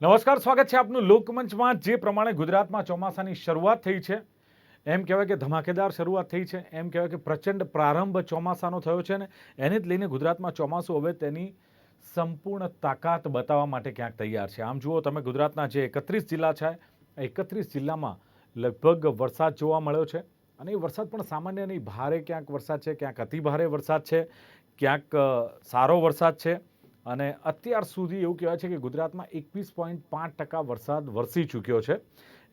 નમસ્કાર, સ્વાગત છે આપનું લોકમંચમાં. જે પ્રમાણે ગુજરાતમાં ચોમાસાની શરૂઆત થઈ છે, એમ કહેવાય કે ધમાકેદાર શરૂઆત થઈ છે, એમ કહેવાય કે પ્રચંડ પ્રારંભ ચોમાસાનો થયો છે ને, એને જ લઈને ગુજરાતમાં ચોમાસું હવે તેની સંપૂર્ણ તાકાત બતાવવા માટે ક્યાંક તૈયાર છે. આમ જુઓ, તમે ગુજરાતના જે એકત્રીસ જિલ્લા છે એકત્રીસ જિલ્લામાં લગભગ વરસાદ જોવા મળ્યો છે. અને એ વરસાદ પણ સામાન્ય નહીં, ભારે ક્યાંક વરસાદ છે, ક્યાંક અતિ ભારે વરસાદ છે, ક્યાંક સારો વરસાદ છે. અને અત્યાર સુધી એવું કહેવાય છે કે ગુજરાતમાં એકવીસ પોઈન્ટ પાંચ ટકા વરસાદ વરસી ચૂક્યો છે.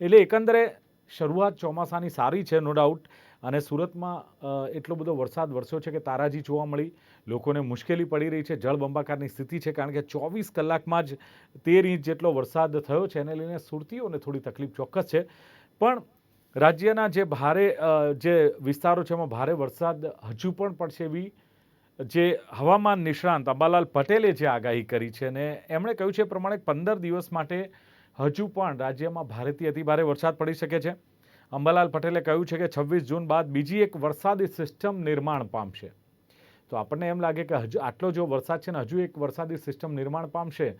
એટલે એકંદરે શરૂઆત ચોમાસાની સારી છે નો ડાઉટ અને સુરતમાં એટલો બધો વરસાદ વરસ્યો છે કે તારાજી જોવા મળી. લોકોને મુશ્કેલી પડી રહી છે જળબંબાકારની સ્થિતિ છે, કારણ કે ચોવીસ કલાકમાં જ તેર ઇંચ જેટલો વરસાદ થયો છે, એને લઈને સુરતીઓને થોડી તકલીફ ચોક્કસ છે. પણ રાજ્યના જે ભારે જે વિસ્તારો છે, એમાં ભારે વરસાદ હજુ પણ પડશે એવી જે હવામાન નિષ્ણાંત અંબાલાલ પટેલે જે આગાહી કરી છે અને એમણે કહ્યું છે પ્રમાણે પંદર દિવસ માટે હજુ પણ રાજ્યમાં ભારેથી અતિભારે વરસાદ પડી શકે છે. અંબાલાલ પટેલે કહ્યું છે કે છવ્વીસ જૂન બાદ બીજી એક વરસાદી સિસ્ટમ નિર્માણ પામશે. તો આપણને એમ લાગે કે હજુ આટલો જો વરસાદ છે ને હજુ એક વરસાદી સિસ્ટમ નિર્માણ પામશે,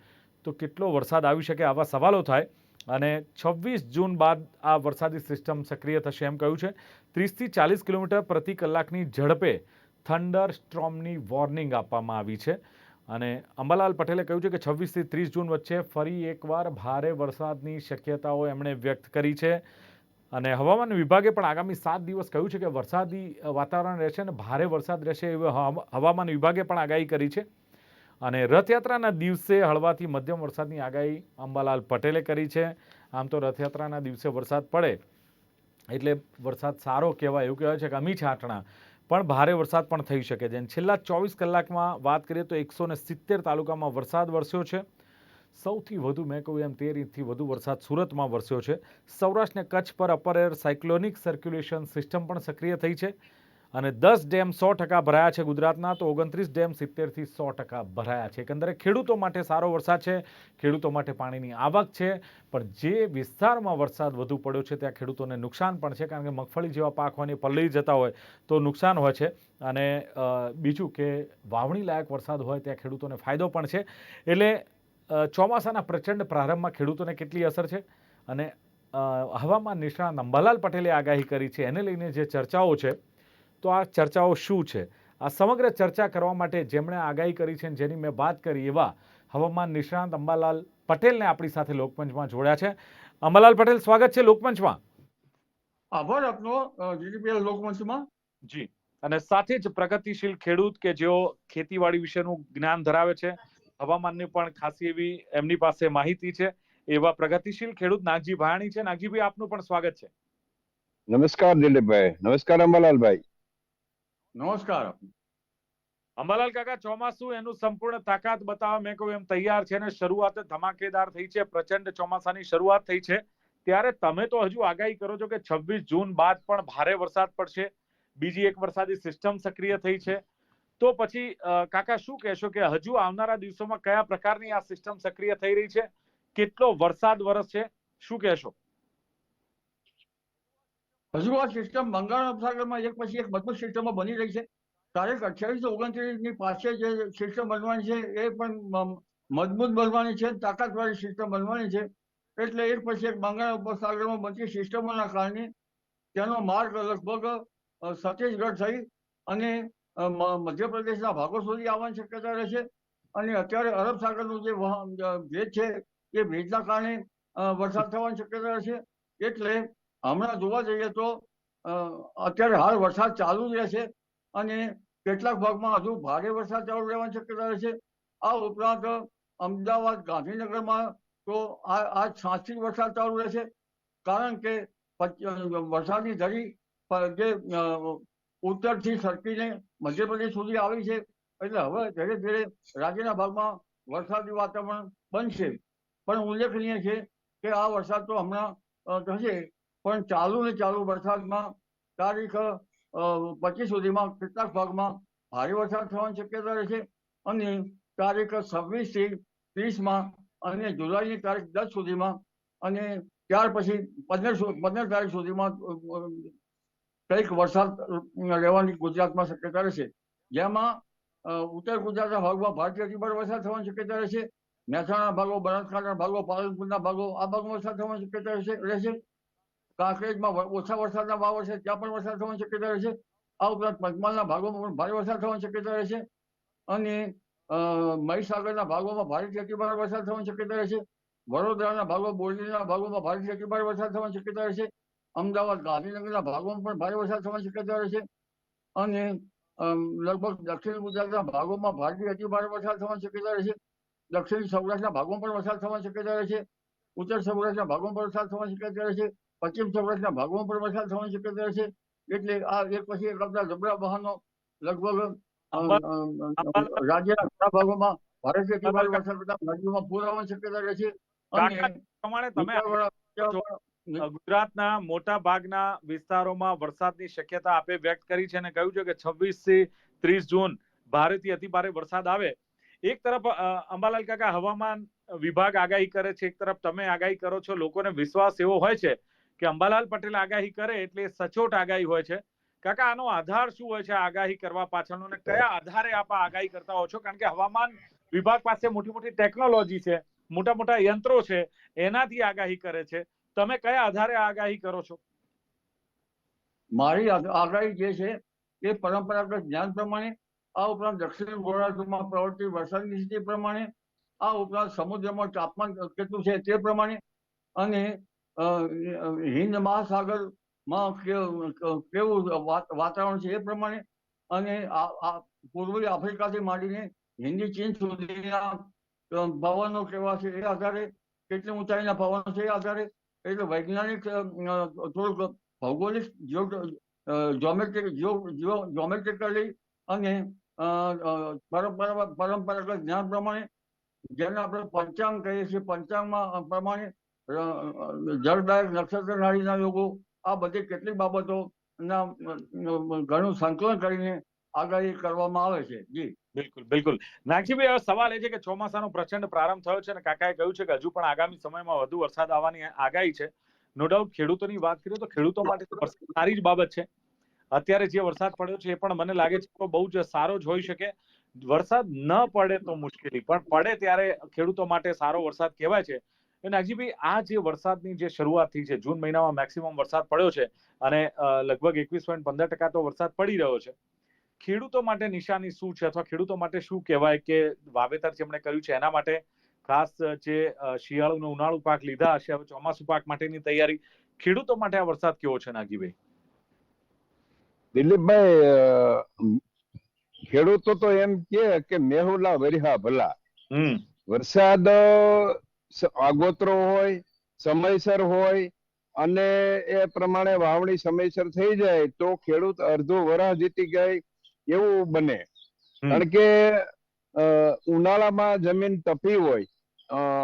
તો કેટલો વરસાદ આવી શકે આવા સવાલો થાય અને છવ્વીસ જૂન બાદ આ વરસાદી સિસ્ટમ સક્રિય થશે એમ કહ્યું છે. ત્રીસથી ચાલીસ કિલોમીટર પ્રતિ કલાકની ઝડપે થંડર સ્ટ્રોમની વોર્નિંગ આપવામાં આવી છે. અને અંબાલાલ પટેલે કહ્યું છે કે છવ્વીસથી ત્રીસ જૂન વચ્ચે ફરી એકવાર ભારે વરસાદની શક્યતાઓ એમણે વ્યક્ત કરી છે. અને હવામાન વિભાગે પણ આગામી સાત દિવસ કહ્યું છે કે વરસાદી વાતાવરણ રહેશે અને ભારે વરસાદ રહેશે એવું હવામાન વિભાગે પણ આગાહી કરી છે. અને રથયાત્રાના દિવસે હળવાથી મધ્યમ વરસાદની આગાહી અંબાલાલ પટેલે કરી છે. આમ તો રથયાત્રાના દિવસે વરસાદ પડે એટલે વરસાદ સારો કહેવાય એવું કહેવાય છે કે અમી છાંટણા પણ ભારે વરસાદ પણ થઈ શકે છે. છેલ્લા ચોવીસ કલાકમાં વાત કરીએ તો એકસો સિત્તેર તાલુકામાં વરસાદ વરસ્યો છે. સૌથી વધુ મેં કહ્યું એમ તેર ઇંચથી વધુ વરસાદ સુરતમાં વરસ્યો છે. સૌરાષ્ટ્રને કચ્છ પર upper air cyclonic circulation system પણ સક્રિય થઈ છે. અને દસ ડેમ સો ટકા ભરાયા છે ગુજરાતના, તો ઓગણત્રીસ ડેમ સિત્તેરથી સો ટકા ભરાયા છે. એકંદરે ખેડૂતો માટે સારો વરસાદ છે, ખેડૂતો માટે પાણીની આવક છે, પણ જે વિસ્તારમાં વરસાદ વધુ પડ્યો છે, ત્યાં ખેડૂતોને નુકસાન પણ છે, કારણ કે મગફળી જેવા પાક હોય પલળી જતા હોય, તો નુકસાન હોય છે. અને બીજું કે વાવણી લાયક વરસાદ હોય, ત્યાં ખેડૂતોને ફાયદો પણ છે. એટલે ચોમાસાના પ્રચંડ પ્રારંભમાં ખેડૂતોને કેટલી અસર છે? અને હવામાન નિષ્ણાત અંબાલાલ પટેલે આગાહી કરી છે, એને લઈને જે ચર્ચાઓ છે તો આ ચર્ચાઓ શું છે? આ સમગ્ર ચર્ચા કરવા માટે જેમણે આગાહી કરી છે જેની મેં વાત કરી એવા હવામાન નિષ્ણાંત અંબાલાલ પટેલને આપણી સાથે લોકમંચમાં જોડ્યા છે. અંબાલાલ પટેલ સ્વાગત છે લોકમંચમાં. આભાર આપનો જીડીપીએલ લોકમંચમાં. જી. અને સાથે જ પ્રગતિશીલ ખેડૂત કે જેઓ ખેતીવાડી વિશેનું જ્ઞાન ધરાવે છે હવામાનની પણ ખાસી એવી એમની પાસે માહિતી છે એવા પ્રગતિશીલ ખેડૂત નાગજી ભાયાણી છે. નાગજીભાઈ આપનું પણ સ્વાગત છે. નમસ્કાર દિલીપભાઈ. નમસ્કાર અંબાલાલભાઈ. નમસ્કાર અંબાલાલ કાકા, ચોમાસું એનું સંપૂર્ણ તાકાત બતાવવા મેં કહ્યું, એમ તૈયાર છે અને શરૂઆત ધમાકેદાર થઈ છે, પ્રચંડ ચોમાસાની શરૂઆત થઈ છે. ત્યારે તમે તો હજુ આગાહી કરો છો કે છવ્વીસ જૂન બાદ પણ ભારે વરસાદ પડશે. બીજી એક વરસાદી સિસ્ટમ સક્રિય થઈ છે. તો પછી કાકા શું કહેશો કે હજુ આવનારા દિવસોમાં કયા પ્રકારની આ સિસ્ટમ સક્રિય થઈ રહી છે? કેટલો વરસાદ વરસશે? શું કહેશો? હજુ આ સિસ્ટમ બંગાળ ઉપસાગરમાં એક પછી એક મજબૂત સિસ્ટમો બની રહી છે. તારીખ અઠ્યાવીસ ઓગણત્રીસની પાસે જે સિસ્ટમ બનવાની છે, એ પણ મજબૂત બનવાની છે, તાકાતવાળી સિસ્ટમ બનવાની છે. એટલે એક પછી એક બંગાળ ઉપસાગરમાં બનતી સિસ્ટમોના કારણે તેનો માર્ગ લગભગ છત્તીસગઢ થઈ અને મધ્યપ્રદેશના ભાગો સુધી આવવાની શક્યતા રહેશે અને અત્યારે અરબ સાગરનું જે ભેજ છે, એ ભેજના કારણે વરસાદ થવાની શક્યતા રહેશે એટલે હમણાં જોવા જઈએ તો અત્યારે હાલ વરસાદ ચાલુ જ રહેશે અને કેટલાક ભાગમાં હજુ ભારે વરસાદ ચાલુ રહેવાની શક્યતા રહેશે. આ ઉપરાંત અમદાવાદ, ગાંધીનગરમાં તો આ આ સાંજથી વરસાદ ચાલુ રહેશે. કારણ કે વરસાદની ધરી જે ઉત્તરથી સરકીને મધ્યપ્રદેશ સુધી આવી છે. એટલે હવે ધીરે ધીરે રાજ્યના ભાગમાં વરસાદી વાતાવરણ બનશે. પણ ઉલ્લેખનીય છે કે આ વરસાદ તો હમણાં થશે પણ ચાલુ ને ચાલુ વરસાદમાં તારીખ પચીસ સુધીમાં કેટલાક ભાગમાં ભારે વરસાદ થવાની શક્યતા રહેશે અને તારીખ છવ્વીસથી ત્રીસમાં અને જુલાઈની તારીખ દસ સુધીમાં અને ત્યાર પછી પંદર પંદર તારીખ સુધીમાં કંઈક વરસાદ રહેવાની ગુજરાતમાં શક્યતા રહેશે. જેમાં ઉત્તર ગુજરાતના ભાગમાં ભારતીય અતિભારે વરસાદ થવાની શક્યતા રહેશે. મહેસાણા ભાગો બનાસકાંઠા ભાગો પાલનપુરના ભાગો આ ભાગમાં વરસાદ થવાની શક્યતા રહેશે. કાંકરેજમાં ઓછા વરસાદના વાવ છે, ત્યાં પણ વરસાદ થવાની શક્યતા રહેશે. આ ઉપરાંત પંચમહાલના ભાગોમાં પણ ભારે વરસાદ થવાની શક્યતા રહેશે. અને મહીસાગરના ભાગોમાં ભારેથી અતિભારે વરસાદ થવાની શક્યતા રહેશે. વડોદરાના ભાગો બોરડીના ભાગોમાં ભારેથી અતિભારે વરસાદ થવાની શક્યતા રહેશે. અમદાવાદ, ગાંધીનગરના ભાગોમાં પણ ભારે વરસાદ થવાની શક્યતા રહેશે. અને લગભગ દક્ષિણ ગુજરાતના ભાગોમાં ભારેથી અતિભારે વરસાદ થવાની શક્યતા રહેશે. દક્ષિણ સૌરાષ્ટ્રના ભાગોમાં પણ વરસાદ થવાની શક્યતા રહેશે. ઉત્તર સૌરાષ્ટ્રના ભાગોમાં પણ વરસાદ થવાની શક્યતા રહેશે. પશ્ચિમ વર્ષના ભાગમાં પણ વરસાદ થવાની શક્યતા છે. એટલે આ એક પછી એક આપણા જબરા વાહનો લગભગ રાજ્યના ઘણા ભાગોમાં ભારેથી અતિભારે વરસાદ બધા રાજ્યોમાં પૂર આવવાની શક્યતા રહે છે. પ્રમાણે તમે ગુજરાતના મોટા ભાગના વિસ્તારોમાં વરસાદની શક્યતા આપે વ્યક્ત કરી છે અને કહ્યું છે કે છવ્વીસથી ત્રીસ જૂન ભારેથી અતિ ભારે વરસાદ આવે. એક તરફ અંબાલાલ કાકા હવામાન વિભાગ આગાહી કરે છે. એક તરફ તમે આગાહી કરો છો લોકોને વિશ્વાસ એવો હોય છે કે અંબાલાલ પટેલ આગાહી કરે એટલે સચોટ આગાહી હોય છે. કાકા, આનો આધાર શું હોય છે આગાહી કરવા પાછળનો અને કયા આધારે આપ આગાહી કરતા હો છો? કારણ કે હવામાન વિભાગ પાસે મોટી મોટી ટેકનોલોજી છે, મોટા મોટા યંત્રો છે, એનાથી આગાહી કરે છે. તમે કયા આધારે આગાહી કરો છો? મારી આગાહી જે છે, એ પરંપરાગત જ્ઞાન પ્રમાણે, આ ઉપરાંત દક્ષિણ ગોળાર્ધમાં પ્રવર્તી વરસાદની સ્થિતિ પ્રમાણે, આ ઉપરાંત સમુદ્રમાં તાપમાન કેટલું છે તે પ્રમાણે અને હિન્દ મહાસાગરમાં કેવું વાતાવરણ છે એ પ્રમાણે અને આ પૂર્વી આફ્રિકાથી માંડીને હિન્દી, ચીન સુધીના પવનો કેવા છે એ આધારે, કેટલી ઊંચાઈના પવનો છે એ આધારે, એટલે વૈજ્ઞાનિક થોડુંક ભૌગોલિક જ્યોમેટ્રિક જ્યોમેટ્રિકલી અને પરંપરાગત જ્ઞાન પ્રમાણે જેને આપણે પંચાંગ કહીએ છીએ, પંચાંગમાં પ્રમાણે જળદાયક નક્ષત્ર નાડીના યોગો, આ બધી કેટલીક બાબતો ઘણું સંકલન કરીને આગાહી કરવામાં આવે છે. જી. બિલકુલ બિલકુલ. નાગજીભાઈ, હવે સવાલ એ છે કે ચોમાસાનો પ્રચંડ પ્રારંભ થયો છે અને કાકાએ કહ્યું છે કે હજુ પણ આગામી સમયમાં વધુ વરસાદ આવવાની આગાહી છે. નો ડાઉટ ખેડૂતોની વાત કરીએ તો ખેડૂતો માટે સારી જ બાબત છે. અત્યારે જે વરસાદ પડ્યો છે એ પણ મને લાગે છે કે બહુ જ સારો જ હોઈ શકે. વરસાદ ન પડે તો મુશ્કેલી, પણ પડે ત્યારે ખેડૂતો માટે સારો વરસાદ કહેવાય છે. નાગજીભાઈ આ જે વરસાદની જે શરૂઆત થઈ છે જૂન મહિનામાં મેક્સિમમ વરસાદ પડ્યો છે અને લગભગ એકવીસ પોઈન્ટ પંદર ટકા તો વરસાદ પડી રહ્યો છે. ખેડૂતો માટે નિશાની શું છે અથવા ખેડૂતો માટે શું કહેવાય કે વાવેતર જેમણે કર્યું છે એના માટે ખાસ જે શિયાળુ અને ઉનાળુ પાક લીધા હશે હવે ચોમાસુ પાક માટેની તૈયારી ખેડૂતો માટે આ વરસાદ કેવો છે નાગીભાઈ દિલીપભાઈ ખેડૂતો તો એમ કે મેહુલા વરિહા ભલા. વરસાદ આગોતરો હોય સમયસર હોય અને એ પ્રમાણે વાવણી સમયસર થઈ જાય તો ખેડૂત અડધો વરહ જીતી જાય એવું બને. કારણ કે ઉનાળામાં જમીન તપી હોય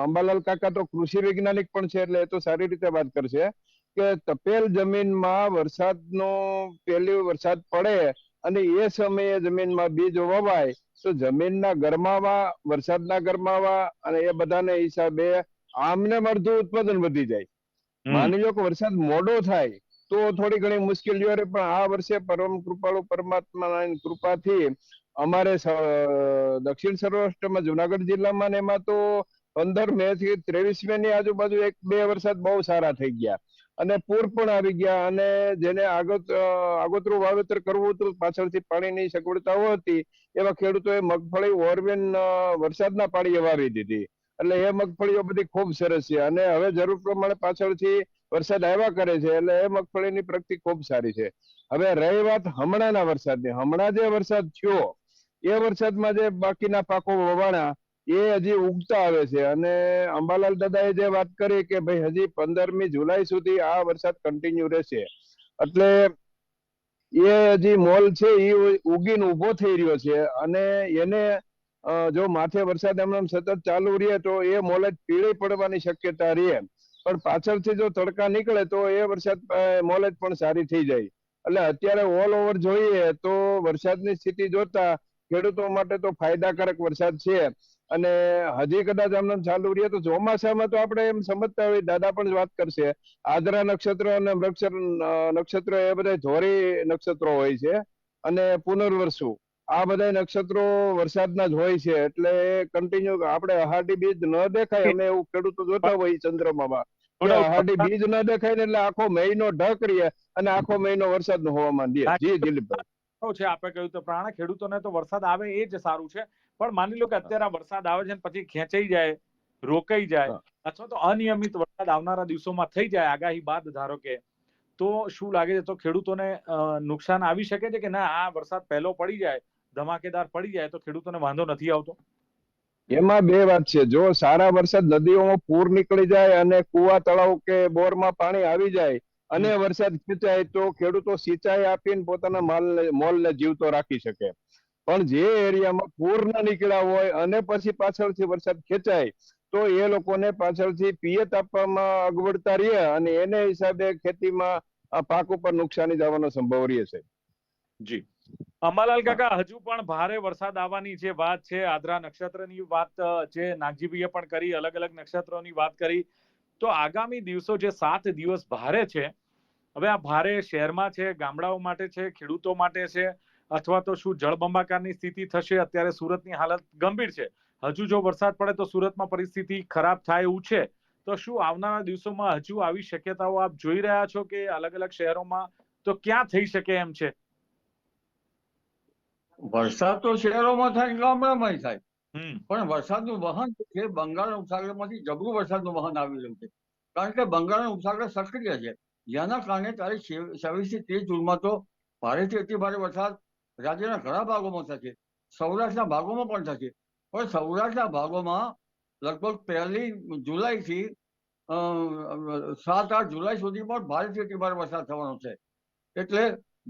અંબાલાલ કાકા તો કૃષિ વૈજ્ઞાનિક પણ છે એટલે એ તો સારી રીતે વાત કરશે કે તપેલ જમીનમાં વરસાદનો પહેલી વરસાદ પડે અને એ સમયે જમીનમાં બીજ વવાય તો જમીનના ગરમાવા વરસાદના ગરમાવા અને એ બધાને હિસાબે આમને અડધું ઉત્પાદન વધી જાય. માની લો કે વરસાદ મોડો થાય તો થોડી ઘણી મુશ્કેલીઓ રહે પણ આ વર્ષે પરમ કૃપાળુ પરમાત્માની કૃપાથી અમારે દક્ષિણ સૌરાષ્ટ્રમાં જુનાગઢ જિલ્લામાં ને એમાં તો પંદર મે થી ત્રેવીસ મે ની આજુબાજુ એક બે વરસાદ બહુ સારા થઈ ગયા. અને પૂર પણ આવી ગયા અને જેને આગત આગોતરું વાવેતર કરવું હતું, પાછળથી પાણીની સગવડતાઓ હતી, એવા ખેડૂતોએ મગફળી, ઓરવેન વરસાદના પાણીએ વાવી દીધી. એટલે એ મગફળીઓ બધી ખૂબ સરસ છે અને હવે જરૂર પ્રમાણે પાછળથી વરસાદ આવ્યા કરે છે, એટલે એ મગફળીની પ્રગતિ ખૂબ સારી છે. હવે રહી વાત હમણાંના વરસાદની. હમણાં જે વરસાદ થયો, એ વરસાદમાં જે બાકીના પાકો વવાણા એ હજી ઉગતા આવે છે. અને અંબાલાલ દાદાએ જે વાત કરી કે ભાઈ હજી પંદરમી જુલાઈ સુધી આ વરસાદ કન્ટિન્યુ રહેશે. એટલે એ હજી મોલ છે એ ઉગીને ઊભો થઈ રહ્યો છે. અને એને જો માથે વરસાદ એમ સતત ચાલુ રહે તો એ મોલેજ પીળી પડવાની શક્યતા રહે. પણ પાછળથી જો તડકા નીકળે તો એ વરસાદ મોલ મોલેજ પણ સારી થઈ જાય. એટલે અત્યારે ઓલ ઓવર જોઈએ તો વરસાદની સ્થિતિ જોતા ખેડૂતો માટે તો ફાયદાકારક વરસાદ છે. અને હજી કદાચ આમ આમ ચાલુ રહીએ તો ચોમાસામાં તો આપણે એમ સમજતા હોય દાદા પણ વાત કરશે. આદરા નક્ષત્ર અને નક્ષત્ર એ બધા ધોરી નક્ષત્રો હોય છે અને પુનર્વસુ આ બધા નક્ષત્રો વરસાદના જ હોય છે એટલે કન્ટિન્યુ આપણે અહાડી બીજ ન દેખાય અમે એવું ખેડૂતો જોતા હોય ચંદ્રમામાં. અહાડી બીજ ન દેખાય ને એટલે આખો મહિનો ઢક રહે અને આખો મહિનો વરસાદનું હવામાન દે જી દિલીપભાઈ. છે આપણે કહ્યું તો પ્રાણે ખેડૂતોને તો વરસાદ આવે એ જ સારું છે. પણ માની લો કે અત્યારે આ વરસાદ આવે છે પછી ખેંચાઈ જાય રોકાઈ જાય અથવા તો અનિયમિત વરસાદ આવનારા દિવસોમાં થઈ જાય આગાહી બાદ ધારો કે તો શું લાગે છે? તો ખેડૂતોને નુકસાન આવી શકે છે કે ના આ વરસાદ પહેલો પડી જાય ધમાકેદાર પડી જાય તો ખેડૂતોને વાંધો નથી આવતો? એમાં બે વાત છે. જો સારા વરસાદ નદીઓમાં પૂર નીકળી જાય અને કુવા તળાવ કે બોરમાં પાણી આવી જાય અને વરસાદ ખેંચાય તો ખેડૂતો સિંચાઈ આપીને પોતાના માલ મોલને જીવતો રાખી શકે. પણ જે એરિયામાં પૂર ન નીકળ્યા હોય અને પછી પાછળથી વરસાદ ખેંચાય, તો એ લોકોને પાછળથી પિયત આપવામાં અગવડતા રહે અને એને હિસાબે ખેતીમાં આ પાક ઉપર નુકસાની જવાનો સંભવ રહે છે. જી. અંબાલાલ કાકા, હજુ પણ ભારે વરસાદ આવવાની જે વાત છે, આદ્રા નક્ષત્રની વાત જે નાગજીભાઈએ પણ કરી, અલગ અલગ નક્ષત્રોની વાત કરી, તો આગામી દિવસો જે સાત દિવસ ભારે છે, હવે આ ભારે શહેરમાં છે, ગામડાઓ માટે છે, ખેડૂતો માટે છે અથવા તો શું જળબંબાકારની સ્થિતિ થશે? અત્યારે સુરતની હાલત ગંભીર છે. હજુ જો વરસાદ પડે તો સુરતમાં પરિસ્થિતિ ખરાબ થાય એવું છે. તો શું આવનારા દિવસોમાં હજુ આવી શક્યતાઓ આપ જોઈ રહ્યા છો કે અલગ અલગ શહેરોમાં તો ક્યાં થઈ શકે એમ છે? વરસાદ તો શહેરોમાં થાય ગામડામાં થાય. પણ વરસાદનું વહન છે? બંગાળ ઉપસાગરમાંથી જબરું વરસાદનું વહન આવી રહ્યું છે. કારણ કે બંગાળનું ઉપસાગર સક્રિય છે. જેના કારણે તારીખ છવ્વીસથી ત્રીસ જૂનમાં તો ભારેથી અતિ ભારે વરસાદ રાજ્યના ઘણા ભાગોમાં થશે સૌરાષ્ટ્રના ભાગોમાં પણ થશે પણ સૌરાષ્ટ્રના ભાગોમાં લગભગ પહેલી જુલાઈથી સાત આઠ જુલાઈ સુધી ભારેથી અતિ ભારે વરસાદ થવાનો છે. એટલે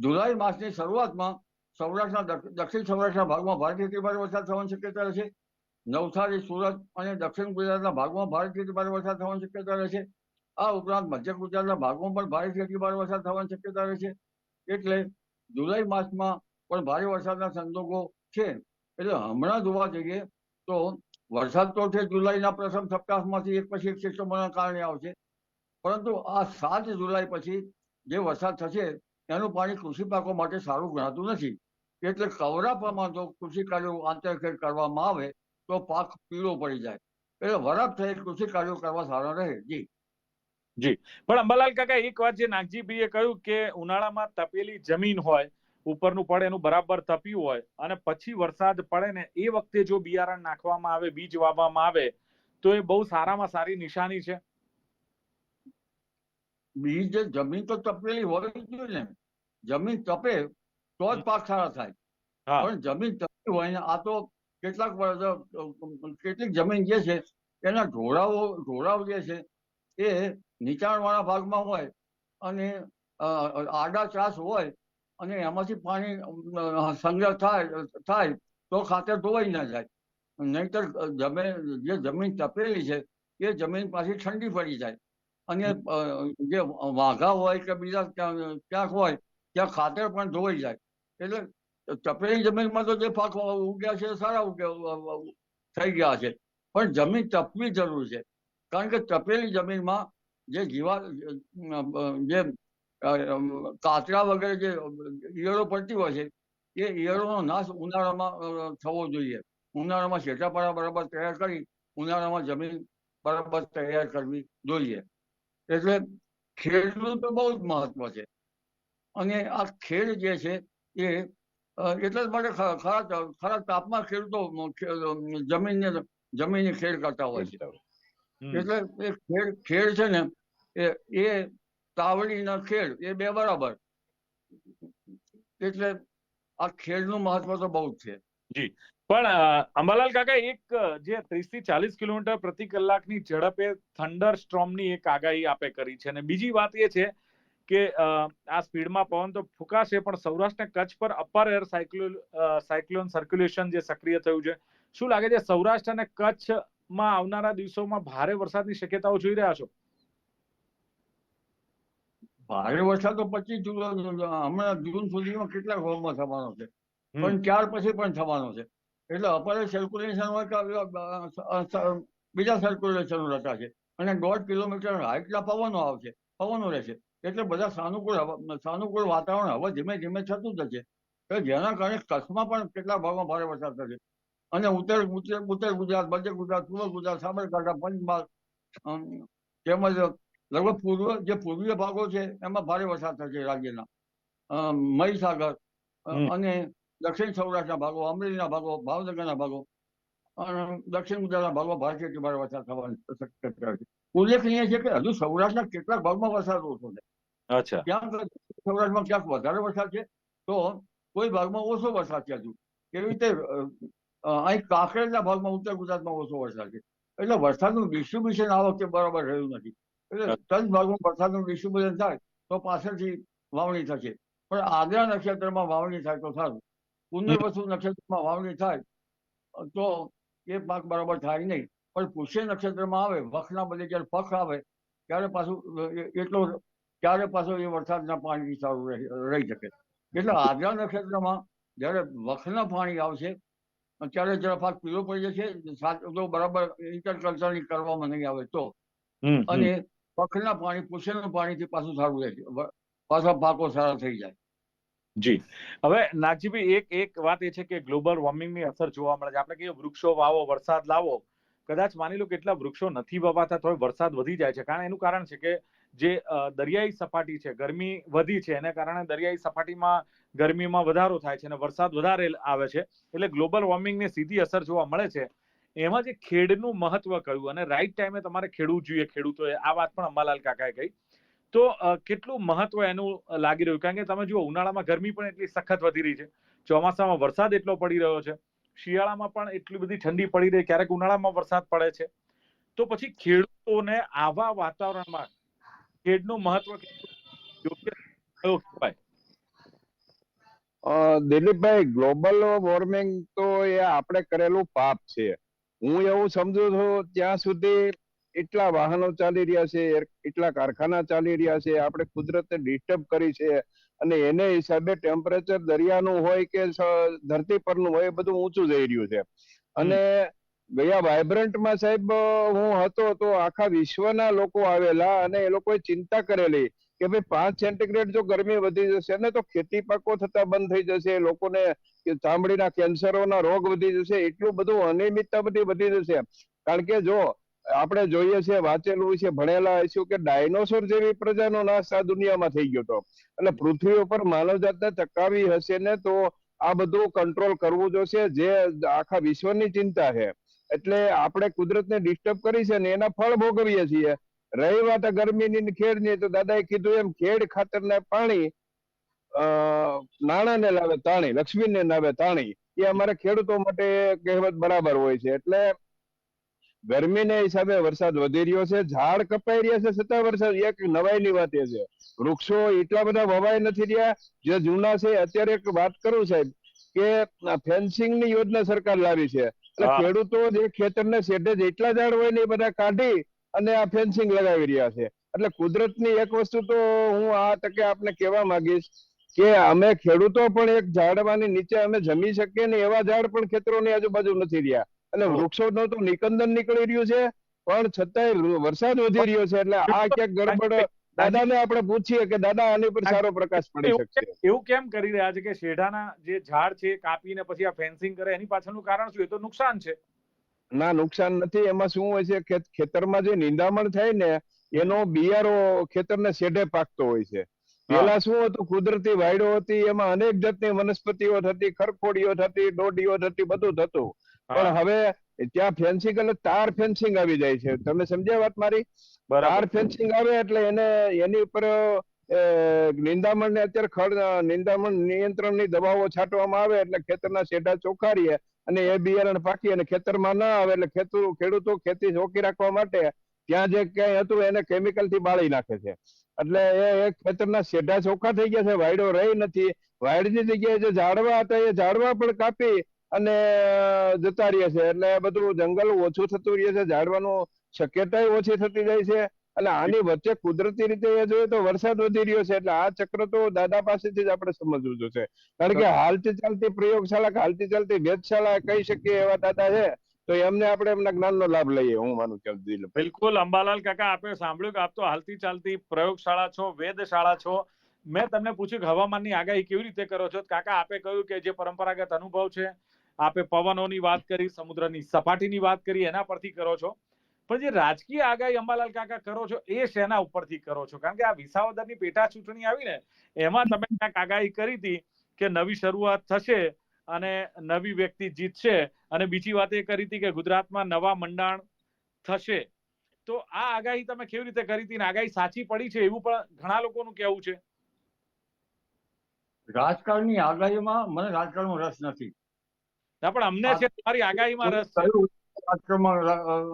જુલાઈ માસની શરૂઆતમાં સૌરાષ્ટ્રના દક્ષિણ સૌરાષ્ટ્રના ભાગમાં ભારેથી અતિ ભારે વરસાદ થવાની શક્યતા રહેશે. નવસારી, સુરત અને દક્ષિણ ગુજરાતના ભાગમાં ભારેથી અતિ ભારે વરસાદ થવાની શક્યતા રહેશે. આ ઉપરાંત મધ્ય ગુજરાતના ભાગમાં પણ ભારેથી અતિ ભારે વરસાદ થવાની શક્યતા રહેશે. એટલે જુલાઈ માસમાં પણ ભારે વરસાદના સંજોગો છે. એટલે હમણાં જોવા જઈએ તો વરસાદ તો છે, જુલાઈના પ્રથમ સપ્તાહમાંથી એક પછી એક સિસ્ટમોના કારણે આવશે. પરંતુ આ સાત જુલાઈ પછી જે વરસાદ થશે એનું પાણી કૃષિ પાકો માટે સારું ગણાતું નથી. એટલે કવરાપામાં જો કૃષિ કાર્યો આંતરખેડ કરવામાં આવે, તો પાક પીળો પડી જાય. એટલે વરાપ થયેલ કૃષિ કાર્યો કરવા સારા રહે. જી. પણ અંબાલાલ કાકા, એક વાત જે નાગજીભાઈએ કહ્યું કે ઉનાળામાં તપેલી જમીન હોય ઉપરનું પડે એનું બરાબર તપ્યું હોય અને પછી વરસાદ પડે ને એ વખતે જો બિયારણ નાખવામાં આવે બીજ વાવવામાં આવે તો એ બહુ સારામાં સારી નિશાની છે. બીજ જમીન તો તપેલી હોવી જોઈએ ને. જમીન તપે તો જ પાક સારા થાય પણ જમીન તપી હોય ને આ તો કેટલાક કેટલીક જમીન જે છે એના ઢોળાવો ઢોળાવ જે છે એ નીચાણવાળા ભાગમાં હોય અને આડા ચાસ હોય અને એમાંથી પાણી સંગ્રહ થાય થાય, તો ખાતર ધોવાઈ ના જાય. નહીતર જમીન જે જમીન તપેલી છે, એ જમીન પાછી ઠંડી પડી જાય. અને જે વાઘા હોય કે બીજા ક્યાંક હોય, ત્યાં ખાતર પણ ધોવાઈ જાય. એટલે તપેલી જમીનમાં તો જે પાક ઉગ્યા છે, સારા ઉગ્યા થઈ ગયા છે. પણ જમીન તપવી જરૂર છે. કારણ કે તપેલી જમીનમાં જે જીવા જે અ, કાચરા વગેરે જે ઈયળો પડતી હોય છે એ ઈયળોનો નાશ ઉનાળામાં થવો જોઈએ. ઉનાળામાં શેઠાપાડા બરાબર તૈયાર કરી ઉનાળામાં જમીન બરાબર તૈયાર કરવી જોઈએ. એટલે ખેડનું તો બહુ જ મહત્વ છે. અને આ ખેડ જે છે એ એટલા જ માટે ખરા ખરા તાપમાં ખેડૂતો જમીનને જમીનની ખેડ કરતા હોય છે. એટલે એ ખેડ ખેડ છે ને એ તાવડીના ખેડ એ બે બરાબર. એટલે આ ખેડનું મહત્વ તો બહુ જ છે. પણ અંબાલાલ કાકા, એક, જે ત્રીસથી ચાલીસ કિલોમીટર પ્રતિ કલાકની ઝડપે થંડર સ્ટ્રોમની એક આગાહી આપે કરી છે. અને બીજી વાત એ છે કે આ સ્પીડમાં પવન તો ફૂંકાશે, પણ સૌરાષ્ટ્ર કચ્છ પર અપર એર સાયક્લોન સર્ક્યુલેશન જે સક્રિય થયું છે, શું લાગે છે સૌરાષ્ટ્ર અને કચ્છમાં આવનારા દિવસોમાં ભારે વરસાદની શક્યતાઓ જોઈ રહ્યા છો? ભારે વરસાદ તો પચીસ જૂન હમણાં જૂન સુધીમાં કેટલાક હોલમાં થવાનો છે. પણ ત્યાર પછી પણ થવાનો છે. એટલે અપરે સર્ક્યુલેશન હોય બીજા સર્ક્યુલેશન રહેતા છે. અને દોઢ કિલોમીટર હાઇટના પવનો આવશે. પવનો રહેશે. એટલે બધા સાનુકૂળ સાનુકૂળ વાતાવરણ હવે ધીમે ધીમે થતું જશે. કે જેના કારણે કચ્છમાં પણ કેટલા ભાગમાં ભારે વરસાદ થશે? અને ઉત્તર ઉત્તર ઉત્તર ગુજરાત મધ્ય ગુજરાત પૂર્વ ગુજરાત સાબરકાંઠા પંચમહાલ તેમજ લગભગ પૂર્વ જે પૂર્વીય ભાગો છે એમાં ભારે વરસાદ થશે રાજ્યના. મહીસાગર અને દક્ષિણ સૌરાષ્ટ્રના ભાગો અમરેલીના ભાગો ભાવનગરના ભાગો અને દક્ષિણ ગુજરાતના ભાગો ભારતીય ભારે વરસાદ થવાની શક્યતા છે. ઉલ્લેખનીય છે કે હજુ સૌરાષ્ટ્રના કેટલાક ભાગમાં વરસાદ ઓછો છે. અચ્છા. ક્યાંક સૌરાષ્ટ્રમાં ક્યાંક વધારે વરસાદ છે તો કોઈ ભાગમાં ઓછો વરસાદ છે હજુ. કેવી રીતે અહીં કાંકરેજના ભાગમાં ઉત્તર ગુજરાતમાં ઓછો વરસાદ છે. એટલે વરસાદનું ડિસ્ટ્રીબ્યુશન આ વખતે બરાબર રહ્યું નથી. એટલે કચ્છ ભાગમાં વરસાદનું ડિસ્ટ્રીબ્યુશન થાય તો પાછળથી વાવણી થશે. પણ આગ્રા નક્ષત્રમાં વાવણી થાય તો સારું. પુનર્વસુ નક્ષત્રમાં વાવણી થાય તો એ પાક બરાબર થાય નહીં. પણ પુષ્ય નક્ષત્રમાં આવે વખના બદલે જ્યારે પખ આવે ત્યારે પાછું એટલો ત્યારે પાછો એ વરસાદના પાણી સારું રહી શકે. એટલે આગ્રા નક્ષત્રમાં જ્યારે વખના પાણી આવશે ત્યારે જરા પાક પીળો પડી જશે તો બરાબર ઇન્ટરકલ્ચરની કરવામાં નહીં આવે તો. અને પખના પાણી પુષ્યના પાણીથી પાછું સારું રહેશે છે. પાછા પાકો સારા થઈ જાય. જી. હવે નાગજીભાઈ, એક એક વાત એ છે કે ગ્લોબલ વોર્મિંગની અસર જોવા મળે છે. આપણે કહીએ વૃક્ષો વાવો, વરસાદ લાવો. કદાચ માની લો કેટલા વૃક્ષો નથી વવાતા તો વરસાદ વધી જાય છે. કારણ એનું કારણ છે કે જે દરિયાઈ સપાટી છે, ગરમી વધી છે. એને કારણે દરિયાઈ સપાટીમાં ગરમીમાં વધારો થાય છે અને વરસાદ વધારે આવે છે. એટલે ગ્લોબલ વોર્મિંગની સીધી અસર જોવા મળે છે. એમાં જે ખેડનું મહત્વ કહ્યું અને રાઈટ ટાઈમે તમારે ખેડવું જોઈએ ખેડૂતોએ, આ વાત પણ અંબાલાલ કાકાએ કહી. તો કેટલું મહત્વ એનું લાગી રહ્યું? કારણ કે તમે જુઓ, ઉનાળામાં ગરમી પણ એટલી સખત વધી રહી છે. ચોમાસામાં વરસાદ એટલો પડી રહ્યો છે. શિયાળામાં પણ એટલી બધી ઠંડી પડી રહી, ક્યારેક ઉનાળામાં વરસાદ પડે છે. તો પછી ખેડૂતોને આવા વાતાવરણમાં ખેડનું મહત્વ યોગ્ય? દિલીપભાઈ, ગ્લોબલ વોર્મિંગ તો એ આપણે કરેલું પાપ છે. હું એવું સમજુ છું, ત્યાં સુધી એટલા વાહનો ચાલી રહ્યા છે, એટલા કારખાના ચાલી રહ્યા છે, આપણે કુદરતને ડિસ્ટર્બ કરી છે અને એને હિસાબે ટેમ્પરેચર દરિયાનું હોય કે ધરતી પરનું હોય એ બધું ઊંચું જઈ રહ્યું છે. અને ગયા વાઇબ્રન્ટમાં સાહેબ, હું હતો તો આખા વિશ્વના લોકો આવેલા અને એ લોકોએ ચિંતા કરેલી કે ભાઈ પાંચ સેન્ટીગ્રેડ જો ગરમી વધી જશે ને તો ખેતી પાકો થતા બંધ થઈ જશે, લોકોને ચામડીના કેન્સરોના રોગ વધી જશે, એટલું બધું અનિયમિતતા બધી વધી જશે. કારણ કે જો આપણે જોઈએ છે, વાંચેલું છે, ભણેલા હશું કે ડાયનોસોર જેવી પ્રજાનો નાશ આ દુનિયામાં થઈ ગયો હતો. એટલે પૃથ્વી ઉપર માનવજાતને ચકાવી હશે ને તો આ બધું કંટ્રોલ કરવું જોશે, જે આખા વિશ્વની ચિંતા છે. એટલે આપણે કુદરતને ડિસ્ટર્બ કરી છે ને એના ફળ ભોગવીએ છીએ. રહી વાત ગરમીની ને ખેડની તો દાદાએ કીધું એમ ખેડ ખાતરને પાણી નાણાને લાવે તાણી લક્ષ્મીને લાવે તાણી. એ અમારા ખેડૂતો માટે કહેવત બરાબર હોય છે. એટલે ગરમીને હિસાબે વરસાદ વધી રહ્યો છે. ઝાડ કપાઈ રહ્યા છે છતાં વરસાદ. એક નવાઈની વાત એ છે. વૃક્ષો એટલા બધા વવાય નથી રહ્યા. જે જૂના છે અત્યારે એક વાત કરું સાહેબ કે ફેન્સિંગની યોજના સરકાર લાવી છે. એટલે ખેડૂતો જે ખેતરને શેઢે જેટલા ઝાડ હોય ને એ બધા કાઢી અને આ ફેન્સિંગ લગાવી રહ્યા છે. એટલે કુદરતની એક વસ્તુ તો હું આ તકે આપને કહેવા માંગીશ કે અમે ખેડૂતો પણ એક ઝાડવાની નીચે અમે જમી શકીએ ને એવા ઝાડ પણ ખેતરોની આજુબાજુ નથી રહ્યા. અને. વૃક્ષોનો તો નિકંદન નીકળી રહ્યું છે પણ છતાંય વરસાદ વધી રહ્યો છે એટલે આ ક્યાંક ગડબડ દાદાને આપણે પૂછીએ કે દાદા આની પર સારો પ્રકાશ પડી કેમ- એવું કેમ કરી રહ્યા છે કે શેઢાના જે ઝાડ છે કાપીને પછી આ ફેન્સિંગ કરે એની પાછળનું કારણ શું? એ તો નુકસાન છે. ના નુકસાન નથી એમાં શું હોય છે કે ખેતરમાં જે નિંદામણ થાય ને એનો બિયારો ખેતરને શેઢે પાકતો હોય છે. પેલા શું હતું કુદરતી વાયડો હતી એમાં અનેક જાતની વનસ્પતિઓ થતી ખરખોડીઓ થતી ડોડીઓ થતી બધું થતું. પણ હવે ત્યાં ફેન્સિંગ એટલે તાર ફેન્સિંગ આવી જાય છે. તમે સમજ્યા વાત મારી? તાર ફેન્સિંગ આવે એટલે એને એની ઉપર નિંદામણ ને અત્યારે ખડ નિંદામણ નિયંત્રણની દવાઓ છાંટવામાં આવે એટલે ખેતરના શેઢા ચોખ્ખા રહે અને એ બિયારણ પાકી અને ખેતરમાં ના આવે એટલે ખેતર ખેડૂતો ખેતી ચોકી રાખવા માટે ત્યાં જે ક્યાંય હતું એને કેમિકલથી બાળી નાખે છે. એટલે એ એક ખેતરના શેઢા ચોખ્ખા થઈ ગયા છે, વાયડો રહી નથી. વાયડની જગ્યાએ જે ઝાડવા હતા એ ઝાડવા પણ કાપી અને જતા રહ્યા છે. એટલે બધું જંગલ ઓછું થતું રહે છે, ઝાડવાનું શક્યતા ઓછી થતી જાય છે. એટલે આની વચ્ચે કુદરતી રીતે જોઈએ તો વરસાદ વધી રહ્યો છે એટલે આ ચક્ર તો દાદા પાસેથી જ આપણે સમજવું જોશે. કારણ કે હાલતી ચાલતી પ્રયોગશાળા હાલતી ચાલતી વેધશાળા કહી શકીએ એવા દાદા છે તો એમને આપણે એમના જ્ઞાનનો લાભ લઈએ હું માનું કે બિલકુલ અંબાલાલ કાકા આપે સાંભળ્યું કે આપ તો હાલતી ચાલતી પ્રયોગશાળા છો વેદશાળા છો. મેં તમને પૂછ્યું કે હવામાનની આગાહી કેવી રીતે કરો છો? કાકા આપે કહ્યું કે જે પરંપરાગત અનુભવ છે આપે પવનોની વાત કરી સમુદ્રની સપાટીની વાત કરી એના પરથી કરો છો. પણ જે રાજકીય આગાહી અંબાલાલ કાકા કરો છો એ શેના ઉપરથી કરો છો? કારણ કે આ વિસાવદરની પેટા ચૂંટણી આવી ને એમાં તમે ક્યાંક આગાહી કરી હતી કે નવી શરૂઆત થશે અને નવી વ્યક્તિ જીતશે અને બીજી વાત એ કરી હતી કે ગુજરાતમાં નવા મંડાણ થશે. તો આ આગાહી તમે કેવી રીતે કરી હતી? આગાહી સાચી પડી છે એવું પણ ઘણા લોકોનું કહેવું છે. રાજકારણની આગાહીમાં મને રાજકારણમાં રસ નથી. ના પણ અમને છે તમારી આગાહીમાં રસ કયું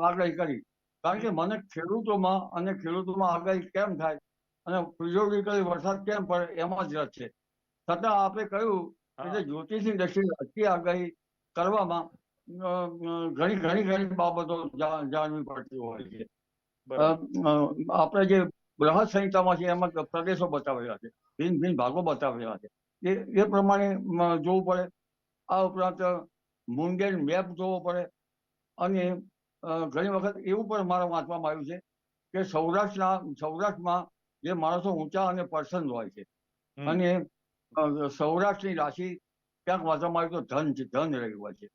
આગાહી કરી. કારણ કે મને ખેડૂતોમાં અને ખેડૂતોમાં આગાહી કેમ થાય અને periodically વરસાદ કેમ પડે એમાં જ રસ છે. છતાં આપણે કહ્યું કે જે જ્યોતિષની દ્રષ્ટિએ રાજકીય આગાહી કરવામાં ઘણી ઘણી ઘણી બાબતો જાણવી પડતી હોય છે. આપણે જે બૃહદ સંહિતામાં છે એમાં પ્રદેશો બતાવેલા છે ભિન્ન ભિન્ન ભાગો બતાવેલા છે. એ એ પ્રમાણે જોવું પડે. આ ઉપરાંત મુંડેન મેપ જોવો પડે. અને ઘણી વખત એવું પણ મારા વાંચવામાં આવ્યું છે કે સૌરાષ્ટ્રના સૌરાષ્ટ્રમાં જે માણસો ઊંચા અને પર્સન હોય છે. અને સૌરાષ્ટ્રની રાશિ ક્યાંક વાંચવામાં આવ્યું તો ધન ધન રહ્યું હોય છે.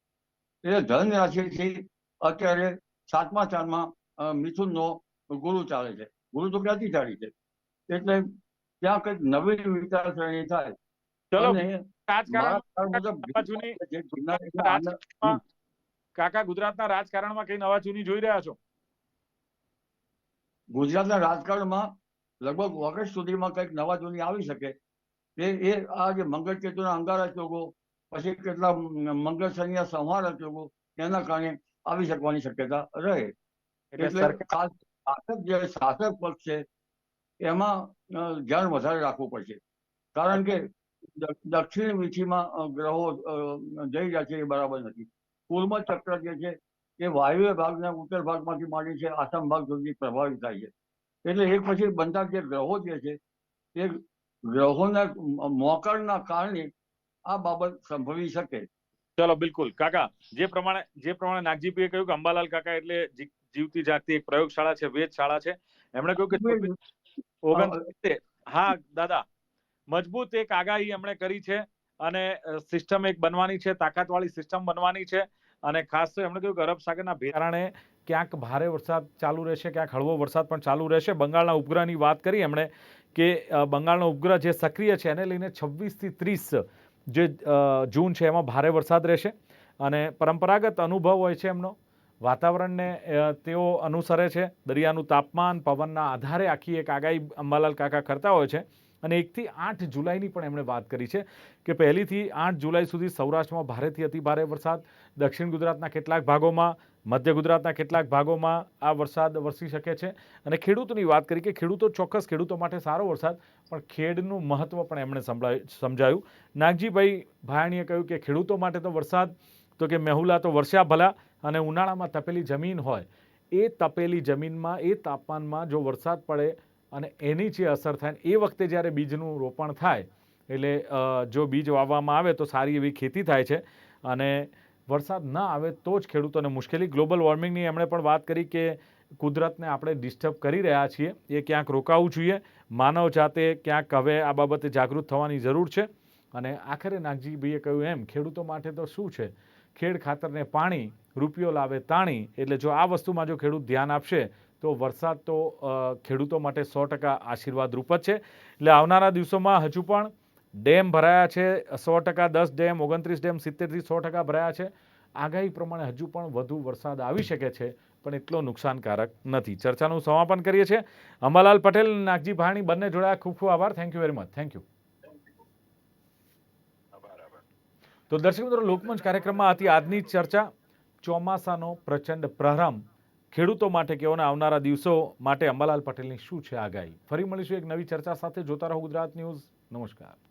એટલે ધન રાશિથી અત્યારે સાતમા સ્થાનમાં મિથુનનો ગુરુ ચાલે છે. ગુરુ તો ક્યાંથી ચાલી છે. એટલે ત્યાં કંઈક નવી વિચારસરણી થાય. ચલો રાજકારણ મુજબ કાકા ગુજરાતના રાજકારણમાં કઈ નવા જૂની જોઈ રહ્યા છો? ગુજરાતના રાજકારણમાં લગભગ ઓગસ્ટ સુધીમાં કંઈક નવા જૂની આવી શકે. તે એ આ જે મંગળ કેતુના અંગારા ચોગો પછી કેટલા મંગળ શનિના સંહાર ચોગો એના કારણે આવી શકવાની શક્યતા રહે. એટલે શાસક જે શાસક પક્ષ છે એમાં ધ્યાન વધારે રાખવું પડશે. કારણ કે દક્ષિણ વીથીમાં ગ્રહો જઈ રહ્યા છે એ બરાબર નથી. પૂર્વ ચક્ર જે છે એ વાયવ્ય ભાગના ઉત્તર ભાગમાંથી માંડી છે આસામ ભાગ સુધી પ્રભાવિત થાય છે. એટલે એક પછી બનતા જે ગ્રહો જે છે એ ગ્રહોના મોકળના કારણે આ બાબત સંભવી શકે. ચલો બિલકુલ. કાકા જે પ્રમાણે જે પ્રમાણે નાગજીભાઈએ કહ્યું કે અંબાલાલ કાકા એટલે જીવતી જાગતી એક પ્રયોગશાળા છે વેધશાળા છે. એમણે કહ્યું કે ઓગણત્રીસે હા દાદા મજબૂત એક આગાહી એમણે કરી છે અને સિસ્ટમ એક બનવાની છે તાકાતવાળી સિસ્ટમ બનવાની છે. અને ખાસ તો એમણે કહ્યું કે અરબ સાગરના કારણે ક્યાંક ભારે વરસાદ ચાલુ રહેશે, ક્યાંક હળવો વરસાદ પણ ચાલુ રહેશે. બંગાળના ઉપગ્રહની વાત કરી એમણે કે બંગાળનો ઉપગ્રહ જે સક્રિય છે એને લઈને છવ્વીસથી ત્રીસ જે જૂન છે એમાં ભારે વરસાદ રહેશે. અને પરંપરાગત અનુભવ હોય છે એમનો. વાતાવરણને તેઓ અનુસરે છે. દરિયાનું તાપમાન, પવનના આધારે આખી એક આગાહી અંબાલાલ કાકા કરતા હોય છે. અને એકથી આઠ જુલાઈની પણ એમણે વાત કરી છે કે પહેલીથી આઠ જુલાઈ સુધી સૌરાષ્ટ્રમાં ભારેથી અતિભારે વરસાદ, દક્ષિણ ગુજરાતના કેટલાક ભાગોમાં, મધ્ય ગુજરાતના કેટલાક ભાગોમાં આ વરસાદ વરસી શકે છે. અને ખેડૂતોની વાત કરી કે ખેડૂતો ચોક્કસ ખેડૂતો માટે સારો વરસાદ, પણ ખેડનું મહત્ત્વ પણ એમણે સમજાયું. નાગજીભાઈ ભાયાણીએ કહ્યું કે ખેડૂતો માટે તો વરસાદ, તો કે મેહુલા તો વરસ્યા ભલા અને ઉનાળામાં તપેલી જમીન હોય. એ તપેલી જમીનમાં, એ તાપમાનમાં જો વરસાદ પડે અને એની જે અસર થાય એ વખતે જ્યારે બીજનું રોપણ થાય, એટલે જો બીજ વાવવામાં આવે તો સારી એવી ખેતી થાય છે. અને વરસાદ ન આવે તો જ ખેડૂતોને મુશ્કેલી. ગ્લોબલ વોર્મિંગની એમણે પણ વાત કરી કે કુદરતને આપણે ડિસ્ટર્બ કરી રહ્યા છીએ. એ ક્યાંક રોકાવું જોઈએ. માનવ જાતે ક્યાંક હવે આ બાબતે જાગૃત થવાની જરૂર છે. અને આખરે નાગજીભાઈએ કહ્યું એમ, ખેડૂતો માટે તો શું છે? ખેડ ખાતરને પાણી, રૂપિયો લાવે તાણી, એટલે જો આ વસ્તુમાં જો ખેડૂત ધ્યાન આપશે તો વરસાદ તો ખેડૂતો માટે સો ટકા આશીર્વાદ રૂપ જ છે. એટલે આવનારા દિવસોમાં હજુ પણ ડેમ ભરાયા છે, સો ટકા દસ ડેમ, ઓગણત્રીસ ડેમ, સિત્તેરથી સો ટકા ભરાયા છે. આગાહી પ્રમાણે હજુ પણ વધુ વરસાદ આવી શકે છે, પણ એટલો નુકસાનકારક નથી. ચર્ચાનું સમાપન કરીએ છીએ. અંબાલાલ પટેલ, નાગજી ભાણી, બંને જોડાયા. ખૂબ ખૂબ આભાર. Thank you very much thank you તો દર્શક મિત્રો, લોકમંચ કાર્યક્રમમાં હતી આજની ચર્ચા, ચોમાસાનો પ્રચંડ પ્રારંભ. ખેડૂતો માટે કેવોને આવનારા દિવસો માટે અંબાલાલ પટેલની શું છે આગાહી? ફરી મળીશું એક નવી ચર્ચા સાથે. જોતા રહો ગુજરાત ન્યૂઝ. નમસ્કાર.